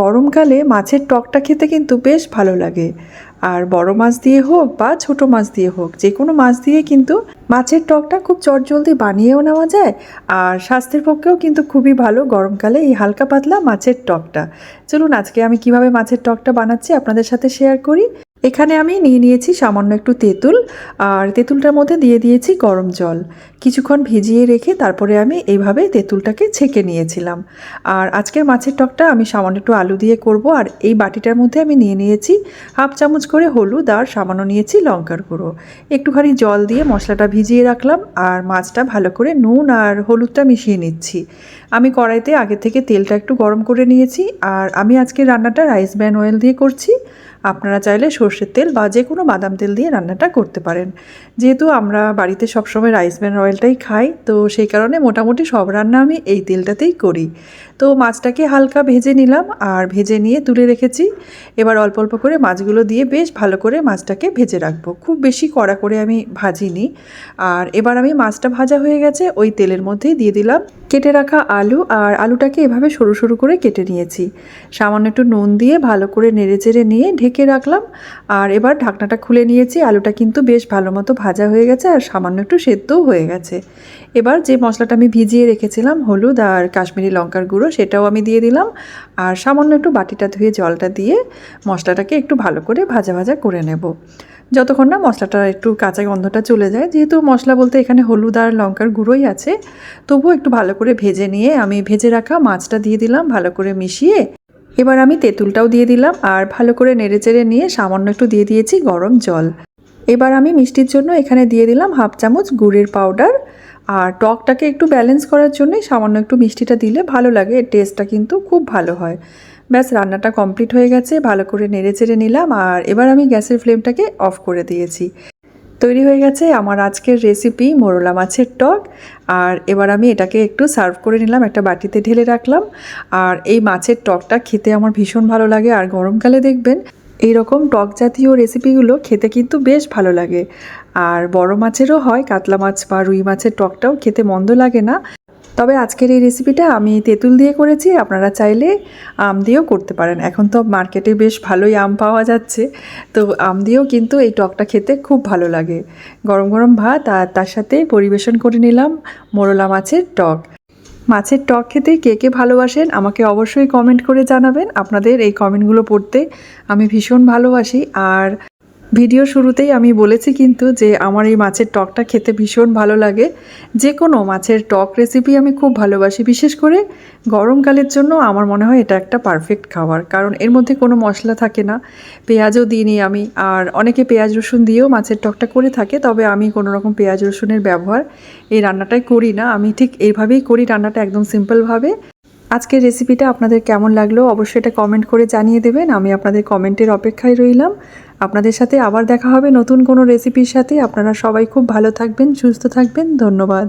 গরমকালে মাছের টকটা খেতে কিন্তু বেশ ভালো লাগে। আর বড় মাছ দিয়ে হোক বা ছোট মাছ দিয়ে হোক যে কোনো মাছ দিয়ে কিন্তু মাছের টকটা খুব চটজলদি বানিয়েও নেওয়া যায়। আর স্বাস্থ্যের পক্ষেও কিন্তু খুবই ভালো গরমকালে এই হালকা পাতলা মাছের টকটা। চলুন আজকে আমি কীভাবে মাছের টকটা বানাচ্ছি আপনাদের সাথে শেয়ার করি। এখানে আমি নিয়ে নিয়েছি সামান্য একটু তেঁতুল, আর তেঁতুলটার মধ্যে দিয়ে দিয়েছি গরম জল। কিছুক্ষণ ভিজিয়ে রেখে তারপরে আমি এইভাবে তেঁতুলটাকে ছেঁকে নিয়েছিলাম। আর আজকের মাছের টকটা আমি সামান্য একটু আলু দিয়ে করব, আর এই বাটিটার মধ্যে আমি নিয়ে নিয়েছি হাফ চামচ করে হলুদ, আর সামান্য নিয়েছি লঙ্কার গুঁড়ো। একটুখানি জল দিয়ে মশলাটা ভিজিয়ে রাখলাম, আর মাছটা ভালো করে নুন আর হলুদটা মিশিয়ে নিচ্ছি। আমি কড়াইতে আগে থেকে তেলটা একটু গরম করে নিয়েছি, আর আমি আজকে রান্নাটা রাইস ব্যান অয়েল দিয়ে করছি। আপনারা চাইলে সর্ষের তেল বা যে কোনো বাদাম তেল দিয়ে রান্নাটা করতে পারেন। যেহেতু আমরা বাড়িতে সবসময় রাইস ব্যান অয়েলটাই খাই, তো সেই কারণে মোটামুটি সব রান্না আমি এই তেলটাতেই করি। তো মাছটাকে হালকা ভেজে নিলাম আর ভেজে নিয়ে তুলে রেখেছি। এবার অল্প অল্প করে মাছগুলো দিয়ে বেশ ভালো করে মাছটাকে ভেজে রাখব। খুব বেশি কড়া করে আমি ভাজিনি। আর এবার আমি মাছটা ভাজা হয়ে গেছে, ওই তেলের মধ্যেই দিয়ে দিলাম কেটে রাখা আলু আর আলুটাকে এভাবে সরু সরু করে কেটে নিয়েছি। সামান্য একটু নুন দিয়ে ভালো করে নেড়ে চেড়ে নিয়ে ঢেকে রাখলাম। আর এবার ঢাকনাটা খুলে নিয়েছি। আলুটা কিন্তু বেশ ভালো মতো ভাজা হয়ে গেছে আর সামান্য একটু সেদ্ধও হয়ে গেছে। এবার যে মশলাটা আমি ভিজিয়ে রেখেছিলাম, হলুদ আর কাশ্মীরি লঙ্কার গুঁড়ো, সেটাও আমি দিয়ে দিলাম। আর সামান্য একটু বাটিটা ধুয়ে জলটা দিয়ে মশলাটাকে একটু ভালো করে ভাজা ভাজা করে নেব। যতক্ষণ না মশলাটা একটু কাঁচা গন্ধটা চলে যায়, যেহেতু মশলা বলতে এখানে হলুদ আর লঙ্কার গুঁড়োই আছে, তবুও একটু ভালো করে ভেজে নিয়ে আমি ভেজে রাখা মাছটা দিয়ে দিলাম ভালো করে মিশিয়ে। এবার আমি তেঁতুলটাও দিয়ে দিলাম আর ভালো করে নেড়েচেড়ে নিয়ে সামান্য একটু দিয়ে দিয়েছি গরম জল। এবার আমি মিষ্টির জন্য এখানে দিয়ে দিলাম হাফ চামচ গুড়ের পাউডার আর টকটাকে একটু ব্যালেন্স করার জন্যই সামান্য একটু মিষ্টিটা দিলে ভালো লাগে, এর টেস্টটা কিন্তু খুব ভালো হয়। ব্যাস, রান্নাটা কমপ্লিট হয়ে গেছে, ভালো করে নেড়ে চেড়ে নিলাম আর এবার আমি গ্যাসের ফ্লেমটাকে অফ করে দিয়েছি। তৈরি হয়ে গেছে আমার আজকের রেসিপি মোরলা মাছের টক। আর এবার আমি এটাকে একটু সার্ভ করে নিলাম, একটা বাটিতে ঢেলে রাখলাম। আর এই মাছের টকটা খেতে আমার ভীষণ ভালো লাগে, আর গরমকালে দেখবেন এই রকম টক জাতীয় রেসিপিগুলো খেতে কিন্তু বেশ ভালো লাগে। আর বড় মাছেরও হয়, কাতলা মাছ বা রুই মাছের টকটাও খেতে মন্দ লাগে না। তবে আজকের এই রেসিপিটা আমি তেঁতুল দিয়ে করেছি, আপনারা চাইলে আম দিয়েও করতে পারেন। এখন তো মার্কেটে বেশ ভালোই আম পাওয়া যাচ্ছে। তো আম দিয়েও কিন্তু এই টকটা খেতে খুব ভালো লাগে। গরম গরম ভাত আর তার সাথে পরিবেশন করে নিলাম মোরলা মাছের টক। মাছের টক খেতে কে কে ভালোবাসেন আমাকে অবশ্যই কমেন্ট করে জানাবেন। আপনাদের এই কমেন্টগুলো পড়তে আমি ভীষণ ভালোবাসি। আর ভিডিও শুরুতেই আমি বলেছি কিন্তু যে আমার এই মাছের টকটা খেতে ভীষণ ভালো লাগে। যে কোনো মাছের টক রেসিপি আমি খুব ভালোবাসি। বিশেষ করে গরমকালের জন্য আমার মনে হয় এটা একটা পারফেক্ট খাবার। কারণ এর মধ্যে কোনো মশলা থাকে না। পেঁয়াজও দিইনি আমি। আর অনেকে পেঁয়াজ রসুন দিয়েও মাছের টকটা করে থাকে। তবে আমি কোনো রকম পেঁয়াজ রসুনের ব্যবহার এই রান্নাটাই করি না। আমি ঠিক এইভাবেই করি রান্নাটা একদম সিম্পলভাবে আজকের রেসিপিটা আপনাদের কেমন লাগল অবশ্যই এটা কমেন্ট করে জানিয়ে দেবেন। আমি আপনাদের কমেন্টের অপেক্ষায় রইলাম। আপনাদের সাথে আবার দেখা হবে নতুন কোনো রেসিপির সাথে। আপনারা সবাই খুব ভালো থাকবেন, সুস্থ থাকবেন। ধন্যবাদ।